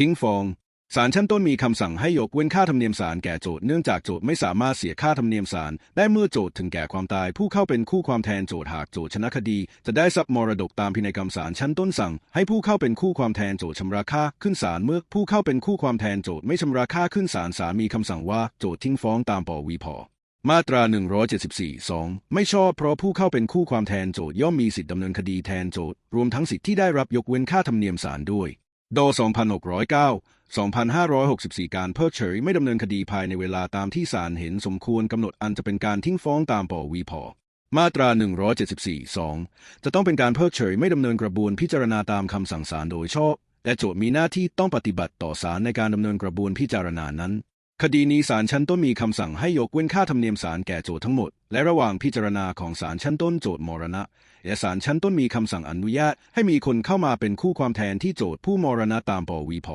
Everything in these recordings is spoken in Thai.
ทิ้งฟ้องศาลชั้นต้นมีคำสั่งให้ยกเว้นค่าธรรมเนียมศาลแก่โจทย์เนื่องจากโจทย์ไม่สามารถเสียค่าธรรมเนียมศาลได้เมื่อโจทย์ถึงแก่ความตาย ผู้เข้าเป็นคู่ความแทนโจทย์หากโจทย์ชนะคดี จะได้ทรัพย์มรดกตามพินัยกรรมศาลชั้นต้นสั่ง ให้ผู้เข้าเป็นคู่ความแทนโจทย์ชำระค่าขึ้นศาลเมื่อผู้เข้าเป็นคู่ความแทนโจทย์ไม่ชำระค่าขึ้นศาลศาลมีคำสั่งว่าโจทย์ทิ้งฟ้องตามปวีพมาตรา 174 2 ไม่ชอบเพราะผู้เข้าเป็นคู่ความแทนโจทย่อมมีสิทธิดำเนินคดีแทนโจทรวมทั้งสิทธิที่ได้รับยกเว้นค่าธรรมเนียมศาลด้วย ด2609 2564 การเพิกเฉยไม่ดำเนินคดีภายในเวลาตามที่ศาลเห็นสมควรกำหนดอันจะเป็นการทิ้งฟ้องตามปวีพมาตรา 174 2 จะต้องเป็นการเพิกเฉยไม่ดำเนินกระบวนพิจารณาตามคำสั่งศาลโดยชอบ และโจทย์มีหน้าที่ต้องปฏิบัติต่อศาลในการดำเนินกระบวนพิจารณานั้น คดีนี้ศาลชั้นต้นมีคำสั่งให้ยกเว้นค่าธรรมเนียมศาลแก่โจทย์ทั้งหมด และระหว่างพิจารณาของศาลชั้นต้นโจทย์มรณะและศาลชั้นต้นมีคำสั่งอนุญาต ให้มีคนเข้ามาเป็นคู่ความแทนที่โจทย์ผู้มรณะตามปวีพ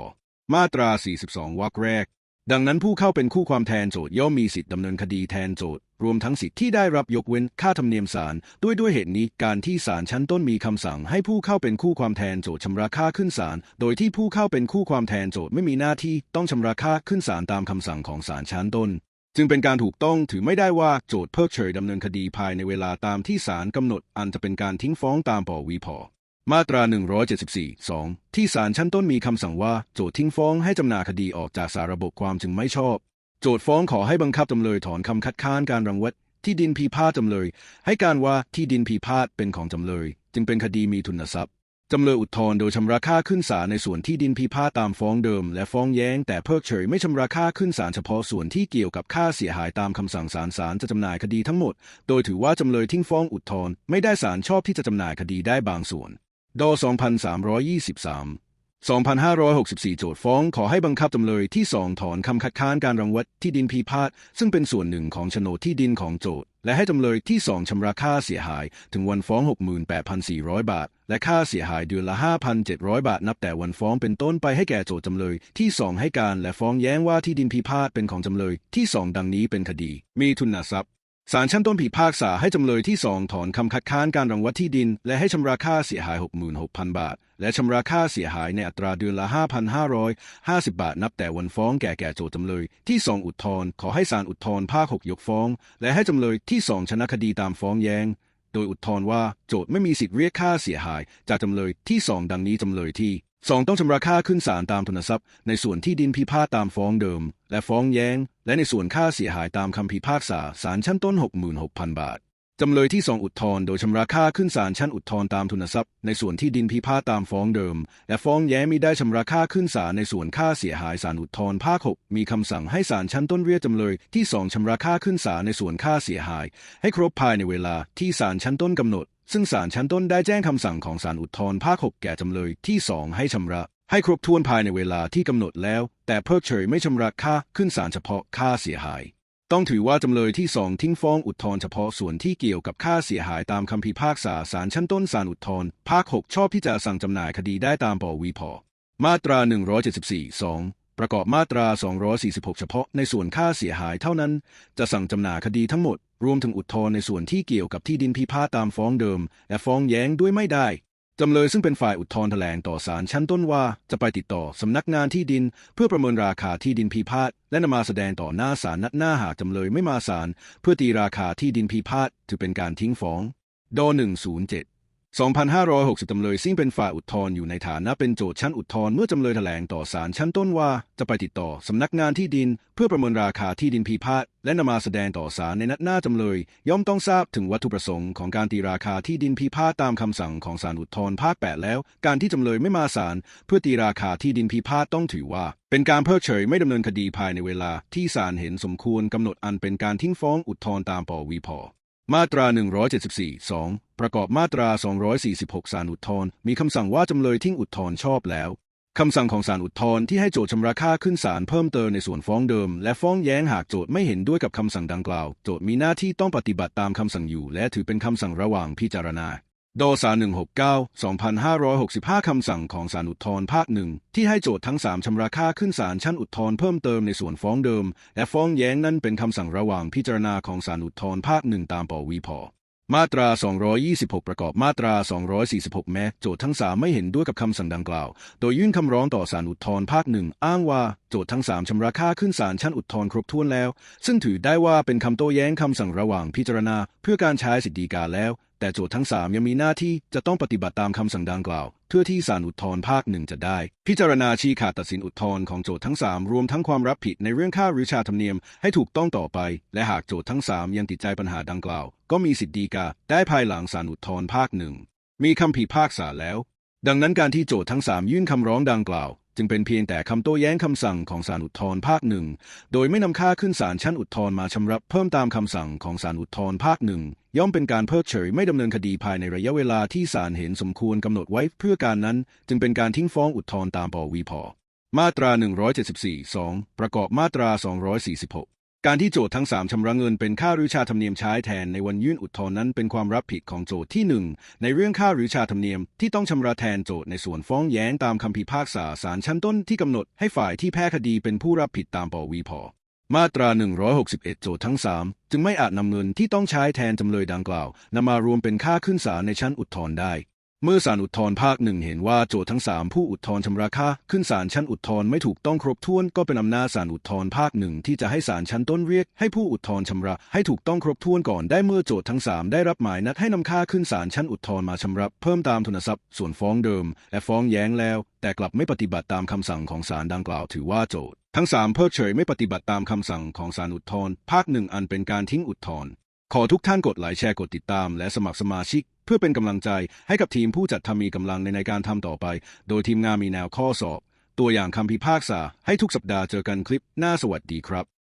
มาตรา 42 วรรคแรก ดังนั้นผู้เข้าเป็นคู่ความแทนโจทย่อมมีสิทธิดำเนินคดีแทนโจทย์รวมทั้งสิทธิที่ได้รับยกเว้นค่าธรรมเนียมศาลด้วยด้วยเหตุนี้การที่ศาลชั้นต้นมีคำสั่งให้ผู้เข้าเป็นคู่ความแทนโจทย์ชำระค่าขึ้นศาลโดยที่ผู้เข้าเป็นคู่ความแทนโจทย์ไม่มีหน้าที่ต้องชำระค่าขึ้นศาลตามคำสั่งของศาลชั้นต้น จึงเป็นการถูกต้องถือไม่ได้ว่าโจทย์เพิกเฉยดำเนินคดีภายในเวลาตามที่ศาลกำหนด อันจะเป็นการทิ้งฟ้องตามปวีพ มาตรา 174 2 ที่ศาลชั้นต้นมีคำสั่งว่า โจทย์ทิ้งฟ้องให้จำนาคดีออกจากสาระบบความจึงไม่ชอบ โจทย์ฟ้องขอให้บังคับจำเลยถอนคำคัดค้านการรังวัดที่ดินพิพาทจำเลย ให้การว่าที่ดินพิพาทเป็นของจำเลย จึงเป็นคดีมีทุนทรัพย์จำเลยอุทธรณ์โดยชำระค่าขึ้นศาลในส่วนที่ดินพิพาทตามฟ้องเดิม และฟ้องแย้ง แต่เพิกเฉยไม่ชำระค่าขึ้นศาลเฉพาะส่วนที่เกี่ยวกับค่าเสียหายตามคำสั่งศาลศาลจะจำหน่ายคดีทั้งหมด โดยถือว่าจำเลยทิ้งฟ้องอุทธรณ์ไม่ได้ศาลชอบที่จะจำหน่ายคดีได้บางส่วน ด2323 2564 โจทฟ้องขอให้บังคับจำเลยที่สองถอนคำคัดค้านการรังวัดที่ดินพิพาทซึ่งเป็นส่วนหนึ่งของโฉนดที่ดินของโจทและให้จำเลยที่สองชำระค่าเสียหาย ถึงวันฟ้อง 68,400 บาท และค่าเสียหายเดือนละ 5,700 บาท นับแต่วันฟ้องเป็นต้นไปให้แก่โจทจำเลยที่สองให้การและฟ้องแย้งว่าที่ดินพิพาทเป็นของจำเลยที่สองดังนี้เป็นคดี มีทุนทรัพย์ ศาลชั้นต้นพิพากษาให้จำเลยที่สองถอนคำคัดค้านการรังวัดที่ดิน และให้ชำระค่าเสียหาย 66,000 บาท และชำระค่าเสียหายในอัตราเดือนละ 5,550 บาท นับแต่วันฟ้องแก่แก่โจทจำเลยที่สองอุทธรณ์ขอให้ศาลอุทธรณ์ภาค 6 ยกฟ้อง และให้จำเลยที่สองชนะคดีตามฟ้องแย้ง โดยอุทธรณ์ว่าโจทไม่มีสิทธิ์เรียกค่าเสียหาย จากจำเลยที่สองดังนี้จำเลยที่ สองต้องชำระค่าขึ้นศาลตามทุนทรัพย์ ในส่วนที่ดินพิพาทตามฟ้องเดิม และฟ้องแย้ง และในส่วนค่าเสียหายตามคำพิพากษาศาลชั้นต้น 66,000 บาท จำเลยที่สองอุทธรณ์โดยชำระค่าขึ้นศาลชั้นอุทธรณ์ตามทุนทรัพย์ ในส่วนที่ดินพิพาทตามฟ้องเดิม และฟ้องแย้งมิได้ชำระค่าขึ้นศาลในส่วนค่าเสียหายศาลอุทธรณ์ภาค 6 มีคำสั่งให้ศาลชั้นต้นเรียกจำเลยที่สองชำระค่าขึ้นศาลในส่วนค่าเสียหาย ให้ครบภายในเวลาที่ศาลชั้นต้นกำหนด ซึ่งศาลชั้นต้นได้แจ้งคำสั่งของศาลอุทธรณ์ภาค6แก่จำเลยที่สองให้ชำระให้ครบถ้วนภายในเวลาที่กำหนดแล้ว แต่เพิกเฉยไม่ชำระค่าขึ้นศาลเฉพาะค่าเสียหาย ต้องถือว่าจำเลยที่สองทิ้งฟ้องอุทธรณ์เฉพาะส่วนที่เกี่ยวกับค่าเสียหายตามคำพิพากษาศาลชั้นต้นศาลอุทธรณ์ภาค 6 ชอบที่จะสั่งจำหน่ายคดีได้ตามปวีพมาตรา 174 2 ประกอบมาตรา 246 เฉพาะในส่วนค่าเสียหายเท่านั้น จะสั่งจำหน่าคดีทั้งหมด รวมถึงอุทธรณ์ในส่วนที่เกี่ยวกับที่ดินพิพาทตามฟ้องเดิม และฟ้องแย้งด้วยไม่ได้จำเลยซึ่งเป็นฝ่ายอุทธรณ์แถลงต่อศาลชั้นต้นว่า จะไปติดต่อสำนักงานที่ดิน เพื่อประเมินราคาที่ดินพิพาทและนำมาแสดงต่อหน้าศาลนัดหน้าหากจำเลยไม่มาศาลเพื่อตีราคาที่ดินพิพาทถือเป็นการทิ้งฟ้องด107 2,560 จำเลยซึ่งเป็นฝ่ายอุทธรณ์อยู่ในฐานะเป็นโจทย์ชั้นอุทธรณ์เมื่อจำเลยแถลงต่อศาลชั้นต้นว่า จะไปติดต่อสำนักงานที่ดิน เพื่อประเมินราคาที่ดินพิพาทและนำมาแสดงต่อศาลในนัดหน้าจำเลย ย่อมต้องทราบถึงวัตถุประสงค์ของการตีราคาที่ดินพิพาทตามคำสั่งของศาลอุทธรณ์ภาค 8 แล้ว การที่จำเลยไม่มาศาลเพื่อตีราคาที่ดินพิพาทต้องถือว่า เป็นการเพิกเฉยไม่ดำเนินคดีภายในเวลา ที่ศาลเห็นสมควรกำหนดอันเป็นการทิ้งฟ้องอุทธรณ์ตามปวีพมาตรา 174 2 ประกอบมาตรา 246สารอุทธรณ์มีคำสั่งว่าจำเลยทิ้งอุทธรณ์ชอบแล้วคำสั่งของศาลอุทธรณ์ที่ให้โจทย์ชำระค่าขึ้นศาลเพิ่มเติมในส่วนฟ้องเดิม และฟ้องแย้งหากโจทย์ไม่เห็นด้วยกับคำสั่งดังกล่าว โจทย์มีหน้าที่ต้องปฏิบัติตามคำสั่งอยู่ และถือเป็นคำสั่งระหว่างพิจารณาดสา169 2565 คำสั่งของศาลอุทธรภาคหนึ่งที่ให้โจทย์ทั้ง 3 ชำระค่าขึ้นศาลชั้นอุทธรเพิ่มเติมในส่วนฟ้องเดิม และฟ้องแย้งนั้นเป็นคำสั่งระหว่างพิจารณาของศาลอุทธรภาคหนึ่งตามปวีพ มาตรา 226 ประกอบมาตรา 246 แม้ โจทย์ทั้ง3ไม่เห็นด้วยกับคำสั่งดังกล่าว โดยยื่นคำร้องต่อศาลอุทธรณ์ภาคหนึ่งอ้างว่า โจทย์ทั้ง3ชำระค่าขึ้นศาลชั้นอุทธรณ์ครบถ้วนแล้ว ซึ่งถือได้ว่าเป็นคำโต้แย้งคำสั่งระหว่างพิจารณา เพื่อการใช้สิทธิกาแล้ว แต่โจทย์ทั้ง3ยังมีหน้าที่จะต้องปฏิบัติตามคำสั่งดังกล่าว เพื่อที่ศาลอุทธรณ์ภาคหนึ่งจะได้ พิจารณาชี้ขาดตัดสินอุทธรณ์ของโจทย์ทั้ง3รวมทั้งความรับผิดในเรื่องค่าหรือชาธรรมเนียมให้ถูกต้องต่อไป และหากโจทย์ทั้ง3ยังติดใจปัญหาดังกล่าว ก็มีสิทธิฎีกาได้ภายหลังศาลอุทธรภาคหนึ่งมีคำพิพากษาแล้ว ดังนั้นการที่โจทย์ทั้ง3ยื่นคำร้องดังกล่าว จึงเป็นเพียงแต่คำโต้แย้งคำสั่งของศาลอุทธรภาคหนึ่งโดยไม่นำค่าขึ้นศาลชั้นอุทธรมาชำระเพิ่มตามคำสั่งของศาลอุทธรภาคหนึ่งย่อมเป็นการเพิกเฉยไม่ดำเนินคดีภายในระยะเวลาที่ศาลเห็นสมควรกำหนดไว้เพื่อการนั้น จึงเป็นการทิ้งฟ้องอุทธรตามปวีพมาตรา 174 2 ประกอบมาตรา 246 การที่โจทย์ทั้ง 3ชำระเงินเป็นค่าหรือชาธรรมเนียมใช้แทนในวันยื่นอุทธรณ์นั้นเป็นความรับผิดของโจทย์ที่ 1 ในเรื่องค่าหรือชาธรรมเนียมที่ต้องชำระแทนโจทย์ในส่วนฟ้องแย้งตามคำพิพากษาศาลชั้นต้นที่กำหนดให้ฝ่ายที่แพ้คดีเป็นผู้รับผิดตามปวีพมาตรา 161 โจทย์ทั้ง 3 จึงไม่อาจนำเงินที่ต้องใช้แทนจำเลยดังกล่าวนำมารวมเป็นค่าขึ้นศาลในชั้นอุทธรณ์ได้ เมื่อศาลอุทธรณ์ภาคหนึ่งเห็นว่าโจทย์ทั้ง 3 ผู้อุทธรณ์ชำระค่าขึ้นศาลชั้นอุทธรณ์ไม่ถูกต้องครบถ้วนก็เป็นอำนาจศาลอุทธรณ์ภาคหนึ่งที่จะให้ศาลชั้นต้นเรียกให้ผู้อุทธรณ์ชำระให้ถูกต้องครบถ้วนก่อนได้เมื่อโจทย์ทั้ง 3 ได้รับหมายนัดให้นำค่าขึ้นศาลชั้นอุทธรณ์มาชำระเพิ่มตามทุนทรัพย์ ส่วนฟ้องเดิม และฟ้องแย้งแล้ว แต่กลับไม่ปฏิบัติตามคำสั่งของศาลดังกล่าวถือว่าโจทย์ทั้งสามเพิกเฉยไม่ปฏิบัติตามคำสั่งของศาลอุทธรณ์ภาคหนึ่งอันเป็นการทิ้งอุทธรขอทุกท่านกดไลค์แชร์กดติดตาม และสมัครสมาชิก เพื่อเป็นกำลังใจให้กับทีมผู้จัดทำมีกำลังในในการทำต่อไป โดยทีมงานมีแนวข้อสอบ ตัวอย่างคำพิพากษาให้ทุกสัปดาห์เจอกันคลิปหน้าสวัสดีครับ